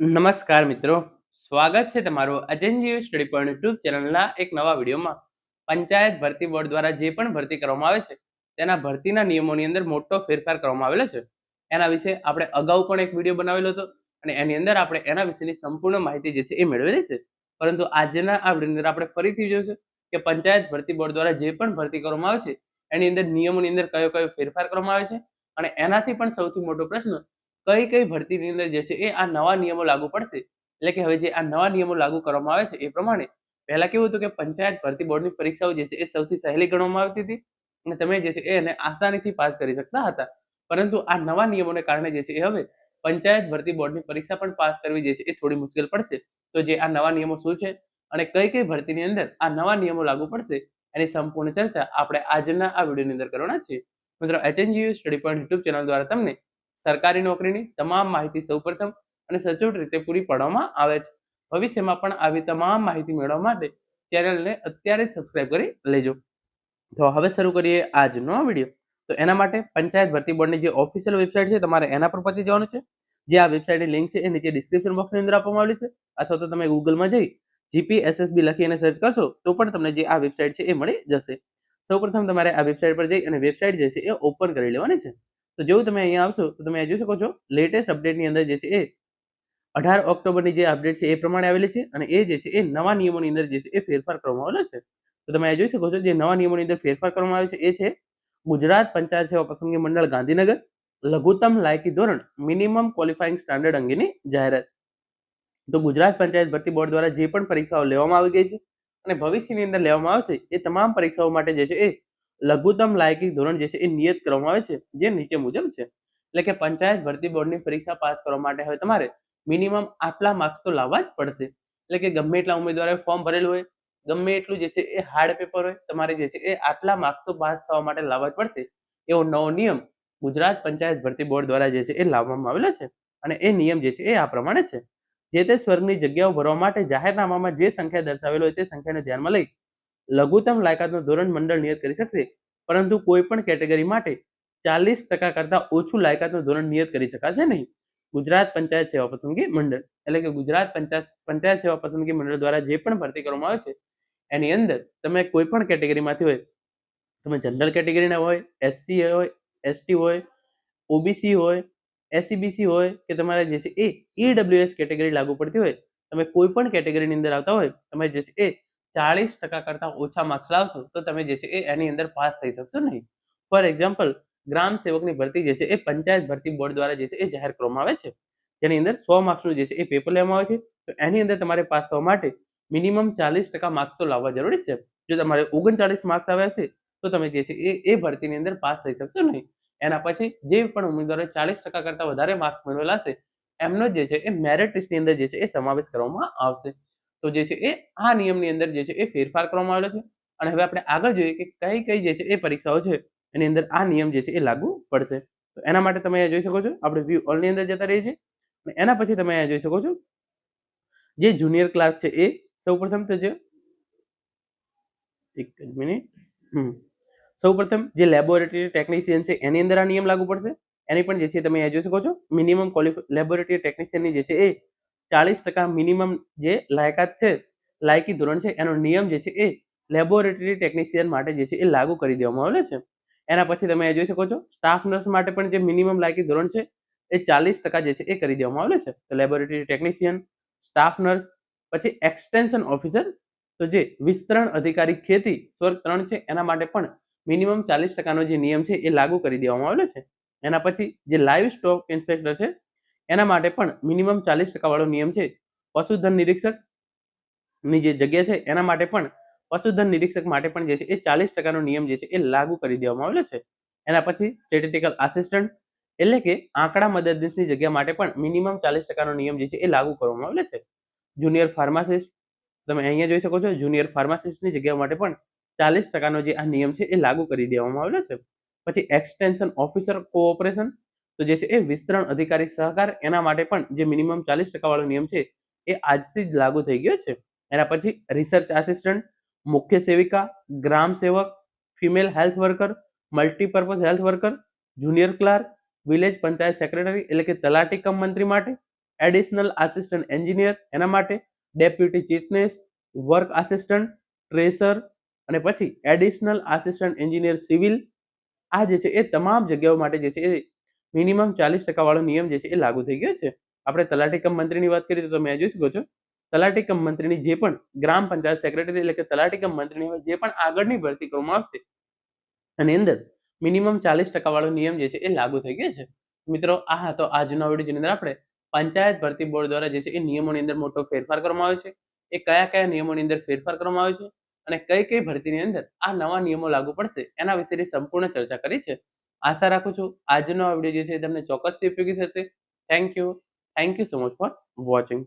નમસ્કાર મિત્રો. સ્વાગત છે તમારું અજનજીવ સ્ટડી પોઈન્ટ યુટ્યુબ ચેનલના એક નવા વિડીયોમાં. પંચાયત ભરતી બોર્ડ દ્વારા જે પણ ભરતી કરવામાં આવે છે, તેના ભરતીના નિયમોની અંદર મોટો ફેરફાર કરવામાં આવેલો છે. એના વિશે આપણે અગાઉ પણ એક વીડિયો બનાવેલો હતો અને એની અંદર આપણે એના વિશેની સંપૂર્ણ માહિતી જે છે એ મેળવેલી છે. પરંતુ આજના આ વિડીયોની અંદર આપણે ફરીથી જોઈશું કે પંચાયત ભરતી બોર્ડ દ્વારા જે પણ ભરતી કરવામાં આવે છે, એની અંદર નિયમોની અંદર કયો કયો ફેરફાર કરવામાં આવે છે અને એનાથી પણ સૌથી મોટો પ્રશ્ન કઈ કઈ ભરતીની અંદર જે છે એ આ નવા નિયમો લાગુ પડશે. એટલે કે હવે જે આ નવા નિયમો લાગુ કરવામાં આવે છે એ પ્રમાણે પહેલા કેવું હતું કે પંચાયત ભરતી બોર્ડની પરીક્ષાઓ જે છે એ સૌથી સહેલી ગણવામાં આવતી હતી અને તમે જે છે એને આસાનીથી પાસ કરી શકતા હતા. પરંતુ આ નવા નિયમોને કારણે જે છે એ હવે પંચાયત ભરતી બોર્ડની પરીક્ષા પણ પાસ કરવી જે છે એ થોડી મુશ્કેલ પડશે. તો જે આ નવા નિયમો શું છે અને કઈ કઈ ભરતીની અંદર આ નવા નિયમો લાગુ પડશે એની સંપૂર્ણ ચર્ચા આપણે આજના આ વિડીયોની અંદર કરવાના છીએ. મિત્રો HNGU study point YouTube channel દ્વારા તમને સરકારી નોકરીની તમામ માહિતી સૌપ્રથમ અને સચોટ રીતે પૂરી પાડવામાં આવે છે. ભવિષ્યમાં પણ આવી તમામ માહિતી મેળવવા માટે ચેનલને અત્યારે સબસ્ક્રાઇબ કરી લેજો. તો હવે શરૂ કરીએ આજનો વીડિયો. તો એના માટે પંચાયત ભરતી બોર્ડની જે ઓફિશિયલ વેબસાઇટ છે તમારે એના પર પહોંચી જવાનું છે. જે આ વેબસાઇટની લિંક છે એ નીચે ડિસ્ક્રિપ્શન બોક્સની અંદર આપવામાં આવેલી છે. અથવા તો તમે ગૂગલમાં જઈ જીપીએસએસબી લખી અને સર્ચ કરશો તો પણ તમને જે આ વેબસાઇટ છે એ મળી જશે. સૌપ્રથમ તમારે આ વેબસાઇટ પર જઈ અને વેબસાઇટ જે છે એ ઓપન કરી લેવાની છે. તો જેવું તમે અહીંયા આવશો, તો તમે જોઈ શકો છો લેટેસ્ટ અપડેટની અંદર જે છે એ અઢાર ઓક્ટોબરની જે અપડેટ છે એ પ્રમાણે આવેલી છે અને એ જે છે એ નવા નિયમોની અંદર જે છે એ ફેરફાર કરવામાં આવેલો છે. તો તમે જોઈ શકો છો, જે નવા નિયમોની અંદર ફેરફાર કરવામાં આવે છે એ છે ગુજરાત પંચાયત સેવા પસંદગી મંડળ ગાંધીનગર લઘુત્તમ લાયકી ધોરણ મિનિમમ ક્વોલિફાઇંગ સ્ટાન્ડર્ડ અંગેની જાહેરાત. તો ગુજરાત પંચાયત ભરતી બોર્ડ દ્વારા જે પણ પરીક્ષાઓ લેવામાં આવી ગઈ છે અને ભવિષ્યની અંદર લેવામાં આવશે એ તમામ પરીક્ષાઓ માટે જે છે એ લઘુત્તમ લાયકી ધોરણ જે છે એ નિયત કરવામાં આવે છે, જે નીચે મુજબ છે. એટલે કે પંચાયત ભરતી બોર્ડની પરીક્ષા પાસ કરવા માટે હવે તમારે મિનિમમ આટલા માર્ક્સ તો લાવવા જ પડશે. એટલે કે ગમે એટલા ઉમેદવારે ફોર્મ ભરેલું હોય, ગમે એટલું જે છે એ હાર્ડ પેપર હોય, તમારે જે છે એ આટલા માર્ક્સ તો પાસ થવા માટે લાવવા જ પડશે. એવો નવો નિયમ ગુજરાત પંચાયત ભરતી બોર્ડ દ્વારા જે છે એ લાવવામાં આવેલો છે. અને એ નિયમ જે છે એ આ પ્રમાણે છે. જે તે સ્વર્ગની જગ્યાઓ ભરવા માટે જાહેરનામામાં જે સંખ્યા દર્શાવેલો હોય તે સંખ્યાને ધ્યાનમાં લઈ લઘુત્તમ લાયકાતનું ધોરણ મંડળ નિયત કરી શકશે. પરંતુ કોઈ પણ કેટેગરી માટે ચાલીસ ટકા કરતા ઓછું લાયકાતનું ધોરણ નિયત કરી શકાશે નહીં. ગુજરાત પંચાયત સેવા પસંદગી મંડળ, એટલે કે ગુજરાત પંચાયત પંચાયત સેવા પસંદગી મંડળ દ્વારા જે પણ ભરતી કરવામાં આવે છે, એની અંદર તમે કોઈ પણ કેટેગરીમાંથી હોય, તમે જનરલ કેટેગરીના હોય એસસી હોય એસટી હોય ઓબીસી હોય એસસીબીસી હોય, કે તમારે જે છે એ ઈડબ્લ્યુએસ કેટેગરી લાગુ પડતી હોય, તમે કોઈ પણ કેટેગરીની અંદર આવતા હોય તમે જે છે એ ચાલીસ ટકા કરતા ઓછા માર્ક્સ લાવશો, તો તમે જે છે એની અંદર પાસ થઈ શકશો નહીં. ફોર એક્ઝામ્પલ ગ્રામ સેવકની ભરતી જે છે એ પંચાયત ભરતી બોર્ડ દ્વારા જે છે એ જાહેર કરવામાં આવે છે. જેની અંદર સો માર્ક્સનું જે છે એ પેપર લેવામાં આવે છે. તો એની અંદર તમારે પાસ થવા માટે મિનિમમ ચાલીસ ટકા માર્ક્સ તો લાવવા જરૂરી છે. જો તમારે ઓગણચાલીસ માર્ક્સ આવ્યા છે, તો તમે જે છે એ એ ભરતીની અંદર પાસ થઈ શકશો નહીં. એના પછી જે પણ ઉમેદવારો ચાલીસ ટકા કરતા વધારે માર્ક્સ મેળવેલા છે, એમનો જે છે એ મેરિટ લિસ્ટની અંદર જે છે એ સમાવેશ કરવામાં આવશે. તો જે છે એ આ નિયમની અંદર જે છે એ ફેરફાર કરવામાં આવેલો છે. અને હવે આપણે આગળ જોઈએ કે કઈ કઈ જે છે એ પરીક્ષાઓ છે, એની અંદર આ નિયમ જે છે એ લાગુ પડશે. તો એના માટે તમે અહીંયા જોઈ શકો છો, આપણે વ્યૂ ઓલની અંદર જતા રહીએ છીએ. એના પછી તમે અહીંયા જોઈ શકો છો, જે જુનિયર ક્લાસ છે એ સૌપ્રથમ તો જે એક જ મિનિટ હમ. સૌપ્રથમ જે લેબોરેટરી ટેકનિશિયન છે, એની અંદર આ નિયમ લાગુ પડશે. એની પણ જે છે તમે અહીંયા જોઈ શકો છો મિનિમમ લેબોરેટરી ટેકનિશિયનની જે છે એ ચાલીસ ટકા મિનિમમ જે લાયકાત છે, લાયકી ધોરણ છે, એનો નિયમ જે છે એ લેબોરેટરી ટેકનિશિયન માટે જે છે એ લાગુ કરી દેવામાં આવેલો છે. એના પછી તમે જોઈ શકો છો સ્ટાફ નર્સ માટે પણ જે મિનિમમ લાયકી ધોરણ છે, એ ચાલીસ ટકા જે છે એ કરી દેવામાં આવેલો છે. તો લેબોરેટરી ટેકનિશિયન સ્ટાફ નર્સ પછી એક્સટેન્શન ઓફિસર તો જે વિસ્તરણ અધિકારી ખેતી, સ્વર્ગ ત્રણ છે, એના માટે પણ મિનિમમ ચાલીસ ટકાનો જે નિયમ છે એ લાગુ કરી દેવામાં આવેલો છે. એના પછી જે લાઈવ સ્ટોક ઇન્સ્પેક્ટર છે એના માટે પણ મિનિમમ ચાલીસ ટકાવાળો નિયમ છે. પશુધન નિરીક્ષકની જે જગ્યા છે, એના માટે પણ પશુધન નિરીક્ષક માટે પણ જે છે, એ ચાલીસ ટકાનો નિયમ જે છે, એ લાગુ કરી દેવામાં આવેલો છે. એના પછી સ્ટેટિસ્ટિકલ આસિસ્ટન્ટ એટલે કે આંકડા મદદનીશની જગ્યા માટે પણ મિનિમમ ચાલીસ ટકાનો નિયમ જે છે, એ લાગુ કરવામાં આવેલો છે. જુનિયર ફાર્માસિસ્ટ તમે અહીંયા જોઈ શકો છો જુનિયર ફાર્માસિસ્ટની જગ્યા માટે પણ ચાલીસ ટકાનો જે આ નિયમ છે, એ લાગુ કરી દેવામાં આવેલો છે. પછી એક્સટેન્શન ઓફિસર કોઓપરેશન તો જે છે એ વિસ્તરણ અધિકારી સહકાર એના માટે પણ જે મિનિમમ ચાલીસ ટકાવાળો નિયમ છે એ આજથી જ લાગુ થઈ ગયો છે. એના પછી રિસર્ચ આસિસ્ટન્ટ મુખ્ય સેવિકા, ગ્રામ સેવક female health worker multipurpose health worker junior clerk village panchayat secretary એટલે કે તલાટી કમ મંત્રી માટે એડિશનલ આસિસ્ટન્ટ એન્જિનિયર એના માટે ડેપ્યુટી ચીફનેસ વર્ક આસિસ્ટન્ટ ટ્રેસર અને પછી એડિશનલ આસિસ્ટન્ટ એન્જિનિયર સિવિલ આ જે છે એ તમામ જગ્યાઓ માટે જે છે એ મિનિમમ ચાલીસ ટકાવાળો નિયમ જે છે એ લાગુ થઈ ગયો છે. આપણે તલાટી મંત્રીની વાત કરીએ તો તમે આ જોઈ શકો છો. તલાટી મંત્રીની જે પણ ગ્રામ પંચાયત સેક્રેટરી એટલે કે તલાટી મંત્રીની જે પણ આગળની ભરતી કરવામાં આવશે આની અંદર મિનિમમ ચાલીસ ટકાવાળો નિયમ જે છે એ લાગુ થઈ ગયો છે. મિત્રો, આ હતો આજનો વીડિયો જેની અંદર આપણે પંચાયત ભરતી બોર્ડ દ્વારા જે છે એ નિયમોની અંદર મોટો ફેરફાર કરવામાં આવ્યો છે. એ કયા કયા નિયમોની અંદર ફેરફાર કરવામાં આવ્યો છે અને કઈ કઈ ભરતીની અંદર આ નવા નિયમો લાગુ પડશે એના વિશેની સંપૂર્ણ ચર્ચા કરી છે. આશા રાખું છું આજનો આ વીડિયો જે છે તમને ચોક્કસથી ઉપયોગી થશે. Thank you thank you so much for watching